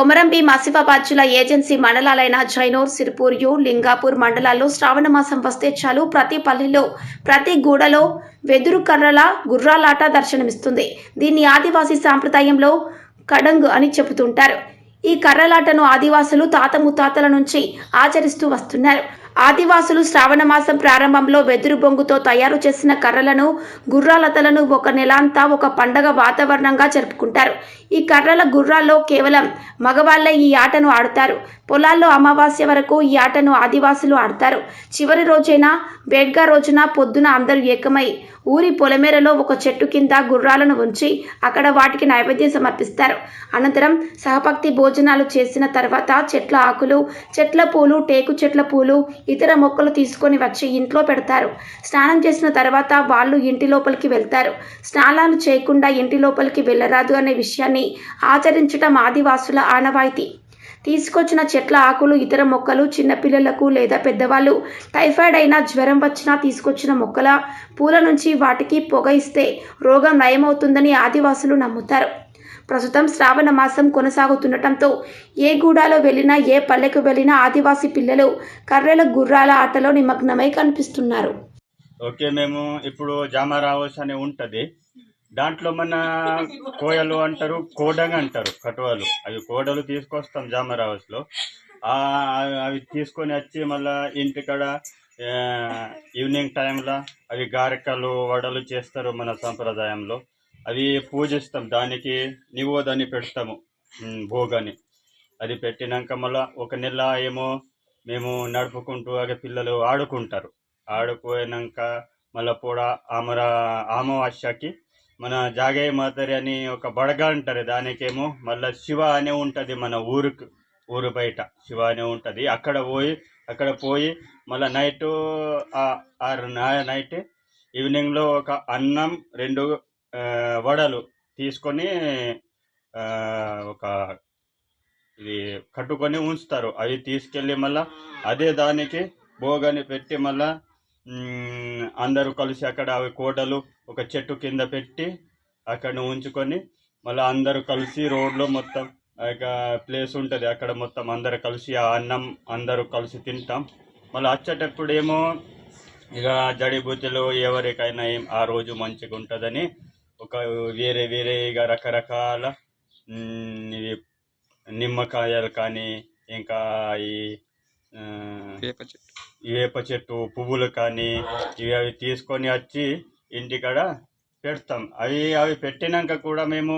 కొమరంబి Asifabad agency మండలాలైన Jainoor Sirpur U Lingapur మండలాల్లో శ్రావణ మాసం వస్తే చాలు ప్రతి పల్లెలో ప్రతి గూడలో వెదురు కర్రల గుర్రాలాట దర్శనమిస్తుంది. దీన్ని ఆదివాసీ సాంప్రదాయంలో కడంగ్ అని చెబుతుంటారు. ఈ కర్రలాటను ఆదివాసులు తాత ముత్తాతల నుంచి ఆచరిస్తూ వస్తున్నారు. ఆదివాసులు శ్రావణ మాసం ప్రారంభంలో వెదురు బొంగుతో తయారు చేసిన కర్రలను గుర్రాలతలను ఒక నెలంతా ఒక పండగ వాతావరణంగా జరుపుకుంటారు. ఈ కర్రల గుర్రాల్లో కేవలం మగవాళ్ళే ఈ ఆటను ఆడుతారు. పొలాల్లో అమావాస్య వరకు ఈ ఆటను ఆదివాసులు ఆడతారు. చివరి రోజైనా బేడ్గా రోజున పొద్దున అందరూ ఏకమై ఊరి పొలమేరలో ఒక చెట్టు కింద గుర్రాలను ఉంచి అక్కడ వాటికి నైవేద్యం సమర్పిస్తారు. అనంతరం సహపక్తి భోజనాలు చేసిన తర్వాత చెట్ల ఆకులు చెట్ల పూలు టేకు చెట్ల పూలు ఇతర మొక్కలు తీసుకొని వచ్చి ఇంట్లో పెడతారు. స్నానం చేసిన తర్వాత వాళ్ళు ఇంటి లోపలికి వెళ్తారు. స్నానాలు చేయకుండా ఇంటి లోపలికి వెళ్ళరాదు అనే విషయాన్ని ఆచరించటం ఆదివాసుల ఆనవాయితీ. తీసుకొచ్చిన చెట్ల ఆకులు ఇతర మొక్కలు చిన్నపిల్లలకు లేదా పెద్దవాళ్ళు టైఫాయిడ్ అయినా జ్వరం వచ్చినా తీసుకొచ్చిన మొక్కల పూల నుంచి వాటికి పొగ ఇస్తే రోగం నయమవుతుందని ఆదివాసులు నమ్ముతారు. ప్రస్తుతం శ్రావణ మాసం కొనసాగుతుండటంతో ఏ గూడాలో వెళ్ళినా ఏ పల్లెకు వెళ్ళినా ఆదివాసీ పిల్లలు కర్రెల గుర్రాల ఆటలో నిమగ్నమై కనిపిస్తున్నారు. ఓకే మేము ఇప్పుడు జామారావస్ అని ఉంటుంది. దాంట్లో మన కోయలు అంటారు కోడంగ అంటారు కటువలు. అవి కోడలు తీసుకొస్తాం జామారావస్లో. అవి తీసుకొని వచ్చి మళ్ళా ఇంటికాడ ఈవినింగ్ టైంలో అవి గారెక్కలు వడలు చేస్తారు మన సంప్రదాయంలో. అది పూజిస్తాం దానికి నివోదని పెడతాము. భోగాన్ని. అది పెట్టినాక మళ్ళా ఒక నెల ఏమో మేము నడుపుకుంటూ అదే పిల్లలు ఆడుకుంటారు. ఆడుకోయినాక మళ్ళీ కూడా ఆమర అమావాస్యకి మన జాగయ్య మాతరి అని ఒక బడగ అంటారు. దానికేమో మళ్ళీ శివ అనే ఉంటుంది మన ఊరుకు ఊరు బయట శివ అనే ఉంటుంది. అక్కడ పోయి అక్కడ పోయి మళ్ళీ నైట్ ఆరు నైట్ ఈవినింగ్లో ఒక అన్నం రెండు వడలు తీసుకొని ఒక ఇది కట్టుకొని ఉంచుతారు. అవి తీసుకెళ్ళి మళ్ళా అదే దానికి బోగని పెట్టి మళ్ళా అందరూ కలిసి అక్కడ అవి కోటలు ఒక చెట్టు కింద పెట్టి అక్కడ ఉంచుకొని మళ్ళీ అందరూ కలిసి రోడ్లో మొత్తం ఒక ప్లేస్ ఉంటుంది. అక్కడ మొత్తం అందరు కలిసి ఆ అన్నం అందరూ కలిసి తింటాం. మళ్ళీ వచ్చేటప్పుడు ఏమో ఇక జడిబుద్ధులు ఎవరికైనా ఏం ఆ రోజు మంచిగా ఉంటుందని ఒక వేరే వేరే ఇక రకరకాల నిమ్మకాయలు కానీ ఇంకా ఈ వేప చెట్టు. ఈ వేప చెట్టు పువ్వులు కానీ ఇవి అవి తీసుకొని వచ్చి ఇంటికాడ పెడతాం. అవి అవి పెట్టినాక కూడా మేము